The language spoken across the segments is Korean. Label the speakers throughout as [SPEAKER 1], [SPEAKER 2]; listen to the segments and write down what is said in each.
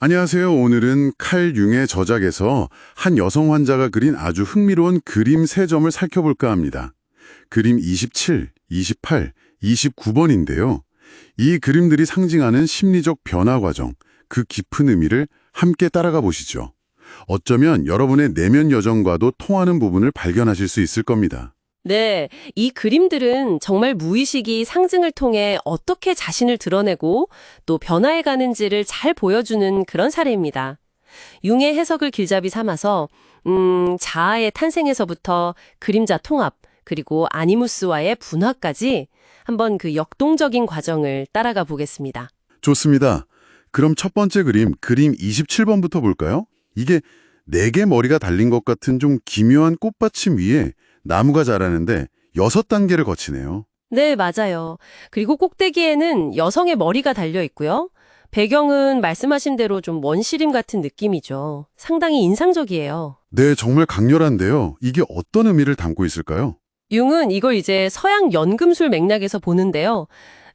[SPEAKER 1] 안녕하세요. 오늘은 칼 융의 저작에서 한 여성 환자가 그린 아주 흥미로운 그림 세 점을 살펴볼까 합니다. 그림 27, 28, 29번인데요. 이 그림들이 상징하는 심리적 변화 과정, 그 깊은 의미를 함께 따라가 보시죠. 어쩌면 여러분의 내면 여정과도 통하는 부분을 발견하실 수 있을 겁니다.
[SPEAKER 2] 네, 이 그림들은 정말 무의식이 상징을 통해 어떻게 자신을 드러내고 또 변화해 가는지를 잘 보여주는 그런 사례입니다. 융의 해석을 길잡이 삼아서 음, 자아의 탄생에서부터 그림자 통합, 그리고 아니무스와의 분화까지 한번 그 역동적인 과정을 따라가 보겠습니다.
[SPEAKER 1] 좋습니다. 그럼 첫 번째 그림, 그림 27번부터 볼까요? 이게 네 개 머리가 달린 것 같은 좀 기묘한 꽃받침 위에 나무가 자라는데 여섯 단계를 거치네요.
[SPEAKER 2] 네, 맞아요. 그리고 꼭대기에는 여성의 머리가 달려 있고요. 배경은 말씀하신 대로 좀 원시림 같은 느낌이죠. 상당히 인상적이에요.
[SPEAKER 1] 네, 정말 강렬한데요. 이게 어떤 의미를 담고 있을까요?
[SPEAKER 2] 융은 이걸 이제 서양 연금술 맥락에서 보는데요.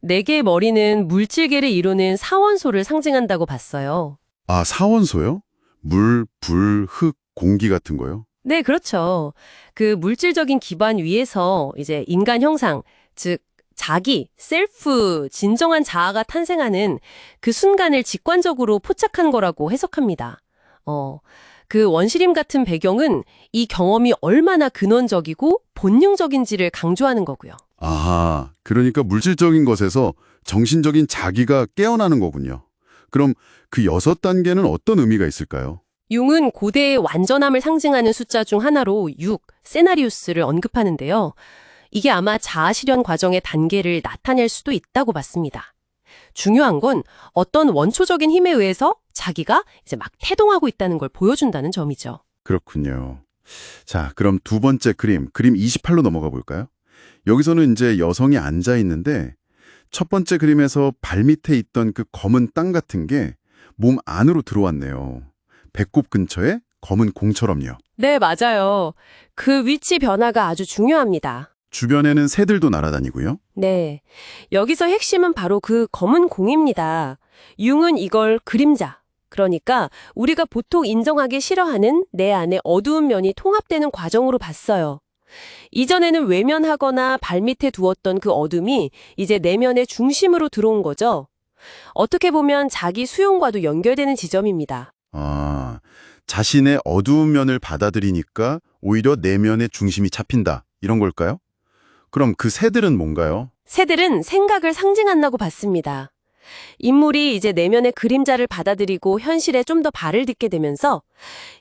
[SPEAKER 2] 네 개의 머리는 물질계를 이루는 사원소를 상징한다고 봤어요.
[SPEAKER 1] 아, 사원소요? 물, 불, 흙, 공기 같은 거요?
[SPEAKER 2] 네, 그렇죠. 그 물질적인 기반 위에서 이제 인간 형상, 즉 자기, 셀프, 진정한 자아가 탄생하는 그 순간을 직관적으로 포착한 거라고 해석합니다. 어, 그 원시림 같은 배경은 이 경험이 얼마나 근원적이고 본능적인지를 강조하는 거고요.
[SPEAKER 1] 아하, 그러니까 물질적인 것에서 정신적인 자기가 깨어나는 거군요. 그럼 그 여섯 단계는 어떤 의미가 있을까요?
[SPEAKER 2] 융은 고대의 완전함을 상징하는 숫자 중 하나로 6, 세나리우스를 언급하는데요. 이게 아마 자아실현 과정의 단계를 나타낼 수도 있다고 봤습니다. 중요한 건 어떤 원초적인 힘에 의해서 자기가 이제 막 태동하고 있다는 걸 보여준다는 점이죠.
[SPEAKER 1] 그렇군요. 자, 그럼 두 번째 그림, 그림 28로 넘어가 볼까요? 여기서는 이제 여성이 앉아 있는데 첫 번째 그림에서 발밑에 있던 그 검은 땅 같은 게 몸 안으로 들어왔네요. 배꼽 근처에 검은 공처럼요.
[SPEAKER 2] 네, 맞아요. 그 위치 변화가 아주 중요합니다.
[SPEAKER 1] 주변에는 새들도 날아다니고요.
[SPEAKER 2] 네. 여기서 핵심은 바로 그 검은 공입니다. 융은 이걸 그림자. 그러니까 우리가 보통 인정하기 싫어하는 내 안의 어두운 면이 통합되는 과정으로 봤어요. 이전에는 외면하거나 발밑에 두었던 그 어둠이 이제 내면의 중심으로 들어온 거죠. 어떻게 보면 자기 수용과도 연결되는 지점입니다.
[SPEAKER 1] 아, 자신의 어두운 면을 받아들이니까 오히려 내면의 중심이 잡힌다. 이런 걸까요? 그럼 그 새들은 뭔가요?
[SPEAKER 2] 새들은 생각을 상징한다고 봤습니다. 인물이 이제 내면의 그림자를 받아들이고 현실에 좀 더 발을 딛게 되면서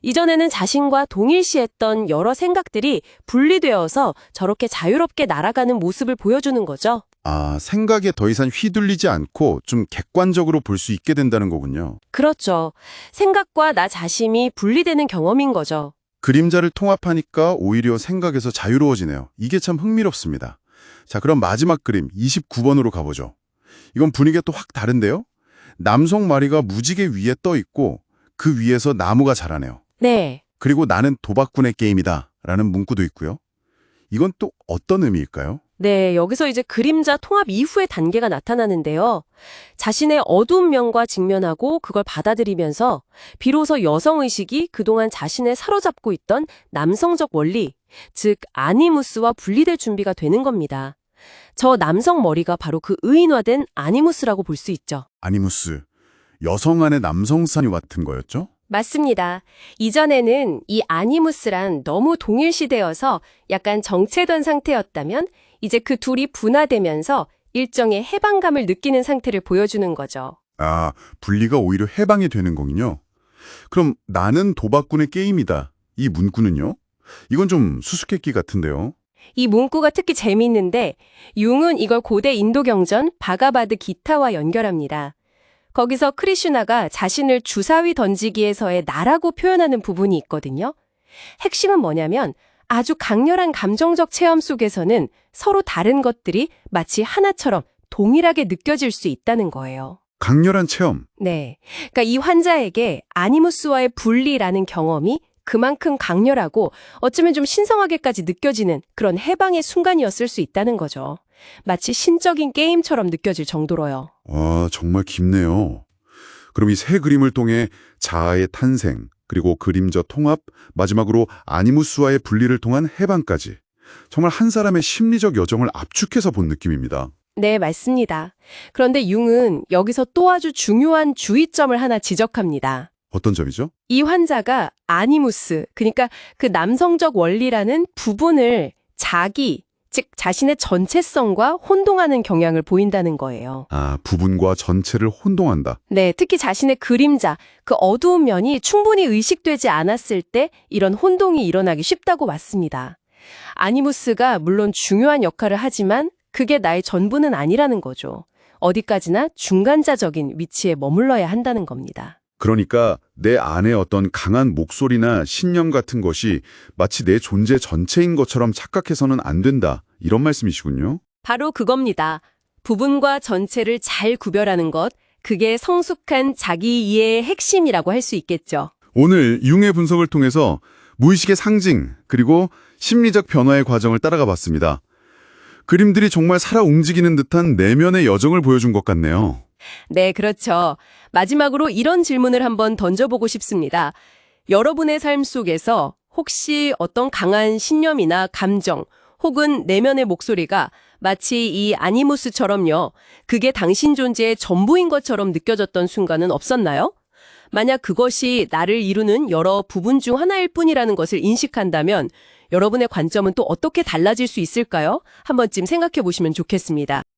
[SPEAKER 2] 이전에는 자신과 동일시했던 여러 생각들이 분리되어서 저렇게 자유롭게 날아가는 모습을 보여주는 거죠.
[SPEAKER 1] 아, 생각에 더 이상 휘둘리지 않고 좀 객관적으로 볼 수 있게 된다는 거군요.
[SPEAKER 2] 그렇죠. 생각과 나 자신이 분리되는 경험인 거죠.
[SPEAKER 1] 그림자를 통합하니까 오히려 생각에서 자유로워지네요. 이게 참 흥미롭습니다. 자, 그럼 마지막 그림 29번으로 가보죠. 이건 분위기가 또 확 다른데요? 남성 마리가 무지개 위에 떠 있고 그 위에서 나무가 자라네요.
[SPEAKER 2] 네.
[SPEAKER 1] 그리고 나는 도박꾼의 게임이다 라는 문구도 있고요. 이건 또 어떤 의미일까요?
[SPEAKER 2] 네, 여기서 이제 그림자 통합 이후의 단계가 나타나는데요. 자신의 어두운 면과 직면하고 그걸 받아들이면서 비로소 여성의식이 그동안 자신을 사로잡고 있던 남성적 원리, 즉 아니무스와 분리될 준비가 되는 겁니다. 저 남성 머리가 바로 그 의인화된 아니무스라고 볼 수 있죠.
[SPEAKER 1] 아니무스, 여성 안의 남성산이 같은 거였죠?
[SPEAKER 2] 맞습니다. 이전에는 이 아니무스란 너무 동일시되어서 약간 정체된 상태였다면 이제 그 둘이 분화되면서 일정의 해방감을 느끼는 상태를 보여주는 거죠.
[SPEAKER 1] 아, 분리가 오히려 해방이 되는 거군요. 그럼 나는 도박꾼의 게임이다. 이 문구는요? 이건 좀 수수께끼 같은데요.
[SPEAKER 2] 이 문구가 특히 재미있는데 융은 이걸 고대 인도 경전 바가바드 기타와 연결합니다. 거기서 크리슈나가 자신을 주사위 던지기에서의 나라고 표현하는 부분이 있거든요. 핵심은 뭐냐면 아주 강렬한 감정적 체험 속에서는 서로 다른 것들이 마치 하나처럼 동일하게 느껴질 수 있다는 거예요.
[SPEAKER 1] 강렬한 체험.
[SPEAKER 2] 네. 그러니까 이 환자에게 아니무스와의 분리라는 경험이 그만큼 강렬하고 어쩌면 좀 신성하게까지 느껴지는 그런 해방의 순간이었을 수 있다는 거죠. 마치 신적인 게임처럼 느껴질 정도로요.
[SPEAKER 1] 와, 정말 깊네요. 그럼 이세 그림을 통해 자아의 탄생, 그리고 그림자 통합, 마지막으로 아니무스와의 분리를 통한 해방까지 정말 한 사람의 심리적 여정을 압축해서 본 느낌입니다.
[SPEAKER 2] 네, 맞습니다. 그런데 융은 여기서 또 아주 중요한 주의점을 하나 지적합니다.
[SPEAKER 1] 어떤 점이죠?
[SPEAKER 2] 이 환자가 아니무스, 그러니까 그 남성적 원리라는 부분을 자기, 즉 자신의 전체성과 혼동하는 경향을 보인다는 거예요.
[SPEAKER 1] 아, 부분과 전체를 혼동한다.
[SPEAKER 2] 네, 특히 자신의 그림자, 그 어두운 면이 충분히 의식되지 않았을 때 이런 혼동이 일어나기 쉽다고 맞습니다. 아니무스가 물론 중요한 역할을 하지만 그게 나의 전부는 아니라는 거죠. 어디까지나 중간자적인 위치에 머물러야 한다는 겁니다.
[SPEAKER 1] 그러니까 내 안에 어떤 강한 목소리나 신념 같은 것이 마치 내 존재 전체인 것처럼 착각해서는 안 된다. 이런 말씀이시군요.
[SPEAKER 2] 바로 그겁니다. 부분과 전체를 잘 구별하는 것, 그게 성숙한 자기 이해의 핵심이라고 할 수 있겠죠.
[SPEAKER 1] 오늘 융의 분석을 통해서 무의식의 상징 그리고 심리적 변화의 과정을 따라가 봤습니다. 그림들이 정말 살아 움직이는 듯한 내면의 여정을 보여준 것 같네요.
[SPEAKER 2] 네, 그렇죠. 마지막으로 이런 질문을 한번 던져보고 싶습니다. 여러분의 삶 속에서 혹시 어떤 강한 신념이나 감정 혹은 내면의 목소리가 마치 이 아니무스처럼요. 그게 당신 존재의 전부인 것처럼 느껴졌던 순간은 없었나요? 만약 그것이 나를 이루는 여러 부분 중 하나일 뿐이라는 것을 인식한다면 여러분의 관점은 또 어떻게 달라질 수 있을까요? 한 번쯤 생각해 보시면 좋겠습니다.